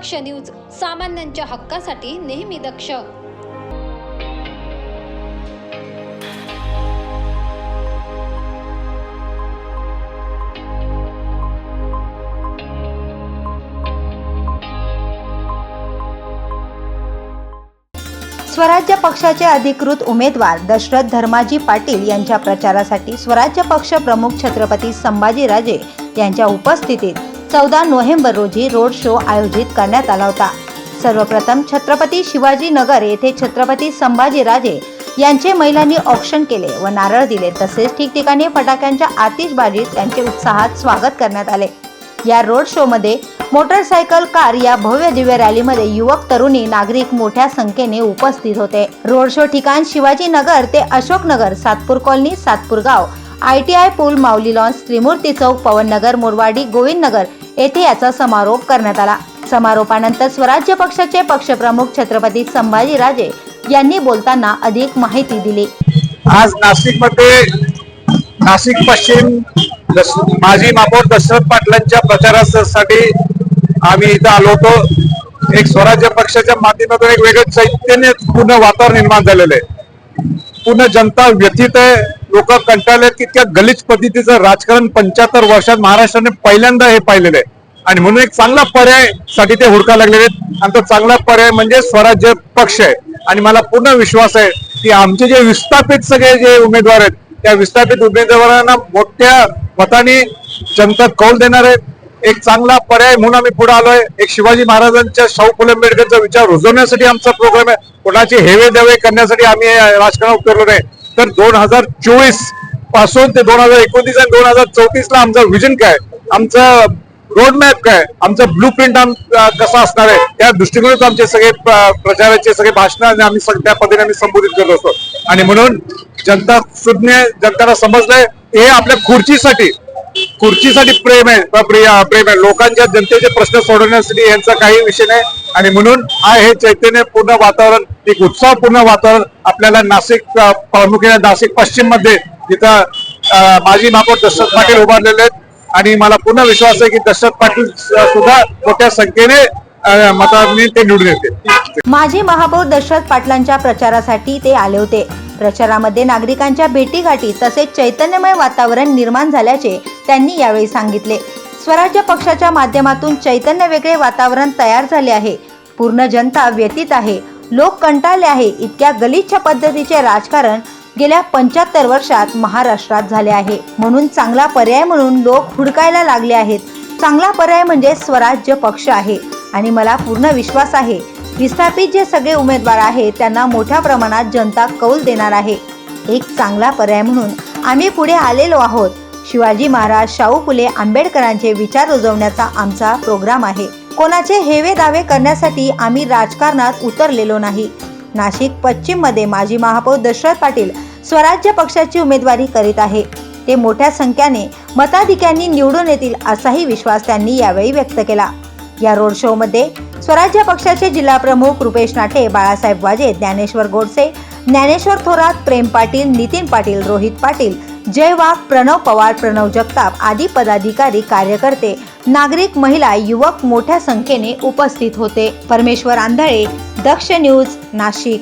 दक्ष news सामान्यांच्या हक्कासाठी नेहमी दक्ष. स्वराज्य पक्षाचे अधिकृत उमेदवार दशरथ धर्माजी पाटील यांच्या प्रचारासाठी स्वराज्य पक्ष प्रमुख छत्रपती संभाजीराजे यांच्या उपस्थितीत चौदा नोव्हेंबर रोजी रोड शो आयोजित करण्यात आला होता. सर्वप्रथम छत्रपती शिवाजी नगर येथे छत्रपती संभाजीराजे यांचे महिलांनी औक्षण केले व नारळ दिले. तसेच ठिकठिकाणी फटाक्यांच्या आतिषबाजीत त्यांचे उत्साहात स्वागत करण्यात आले. या रोड शो मध्ये मोटरसायकल कार या भव्य दिव्य रॅलीमध्ये युवक तरुणी नागरिक मोठ्या संख्येने उपस्थित होते. रोड शो ठिकाण शिवाजी नगर ते अशोकनगर सातपूर कॉलनी सातपूर गाव आय टी आय पूल माऊली लॉन्स त्रिमूर्ती चौक पवननगर मोरवाडी गोविंदनगर येथे याचा समारोप करण्यात आला. समारोपानंतर स्वराज्य पक्षाचे पक्षप्रमुख छत्रपती संभाजीराजे यांनी बोलताना अधिक माहिती दिली. आज नाशिकमध्ये नाशिक पश्चिम माजी महापौर दशरथ पाटलांच्या प्रचारासाठी आम्ही इथं आलो होतो. एक स्वराज्य पक्षाच्या माध्यमातून एक वेगळं चैतन्य पूर्ण वातावरण निर्माण झालेलं आहे. पूर्ण जनता व्यथित आहे. लोक कंटाळलेत की त्या पद्धतीचं राजकारण पंच्याहत्तर वर्षात महाराष्ट्राने पहिल्यांदा हे पाहिलेलं आहे. आणि म्हणून एक चांगला पर्यायसाठी ते हुडका लागलेले आहेत. आणि तो चांगला पर्याय म्हणजे स्वराज्य पक्ष आहे. आणि मला पूर्ण विश्वास आहे की आमचे जे विस्थापित सगळे जे उमेदवार आहेत त्या विस्थापित उमेदवारांना मोठ्या मताने जनता कौल देणार आहे. एक चांगला पर्याय म्हणून आम्ही पुढे आलोय. एक शिवाजी महाराजांच्या शाहू फुले आंबेडकरचा विचार रुजवण्यासाठी आमचा प्रोग्राम आहे. कोणाची हेवे देवे करण्यासाठी आम्ही राजकारण राजकारणात उतरलो नाही. तर दोन हजार चोवीसपासून ते दोन हजार एकोणतीस आणि दोन हजार चौतीस ला आमचं विजन काय? आमचं रोड मॅप काय? आमचं ब्लू प्रिंट कसा असणार आहे? त्या दृष्टिकोनातून आमचे सगळे प्रचाराचे सगळे भाषण आम्ही त्या पद्धतीने आम्ही संबोधित करत असतो. आणि म्हणून जनता सुज्ञ जनताला समजलंय हे आपल्या खुर्चीसाठी खुर्चीसाठी प्रेम आहे. प्रेम आहे. लोकांच्या जनतेचे प्रश्न सोडवण्यासाठी यांचा काही विषय नाही. आणि म्हणून हा हे चैतन्य पूर्ण वातावरण एक उत्साहपूर्ण वातावरण आपल्याला नाशिक प्रामुख्याने नाशिक पश्चिममध्ये जिथं माजी महापौर दशरथ पाटील उभारलेले आहेत. आणि मला पूर्ण विश्वास आहे की दशरथ पाटील सुद्धा मोठ्या संख्येने मतांनी ते निवडून माजी महापौर दशरथ पाटलांच्या प्रचारासाठी ते आले होते. प्रचारामध्ये नागरिकांच्या भेटीगाठी तसेच चैतन्यमय वातावरण निर्माण झाल्याचे त्यांनी यावेळी सांगितले. स्वराज्य पक्षाच्या माध्यमातून चैतन्य वेगळे वातावरण तयार झाले आहे. पूर्ण जनता व्यतीत आहे. लोक कंटाळले आहे. इतक्या गलिच्छ पद्धतीचे राजकारण गेल्या पंच्याहत्तर वर्षात महाराष्ट्रात झाले आहे. म्हणून चांगला पर्याय म्हणून लोक हुडकायला लागले आहेत. चांगला पर्याय म्हणजे स्वराज्य पक्ष आहे. आणि मला पूर्ण विश्वास आहे. विस्थापित जे सगळे उमेदवार आहेत त्यांना मोठ्या प्रमाणात जनता कौल देणार आहे. एक चांगला पर्याय म्हणून आम्ही पुढे आलेलो आहोत. शिवाजी महाराज शाहू फुले आंबेडकरांचे विचार रुजवण्याचा आमचा प्रोग्राम आहे. कोणाचे हेवे दावे करण्यासाठी आम्ही राजकारणात उतरलेलो नाही. नाशिक पश्चिममध्ये माजी महापौर दशरथ पाटील स्वराज्य पक्षाची उमेदवारी करीत आहे. ते मोठ्या संख्येने मताधिक्यांनी निवडून येतील असाही विश्वास त्यांनी यावेळी व्यक्त केला. या रोड शो मध्ये स्वराज्य पक्षाचे जिल्हा प्रमुख रुपेश नाटे बाळासाहेब वाजे ज्ञानेश्वर गोडसे ज्ञानेश्वर थोरात प्रेम पाटील नितीन पाटील रोहित पाटील जय वाघ प्रणव पवार प्रणव जगताप आदी पदाधिकारी कार्यकर्ते नागरिक महिला युवक मोठ्या संख्येने उपस्थित होते. परमेश्वर आंधळे दक्ष न्यूज नाशिक.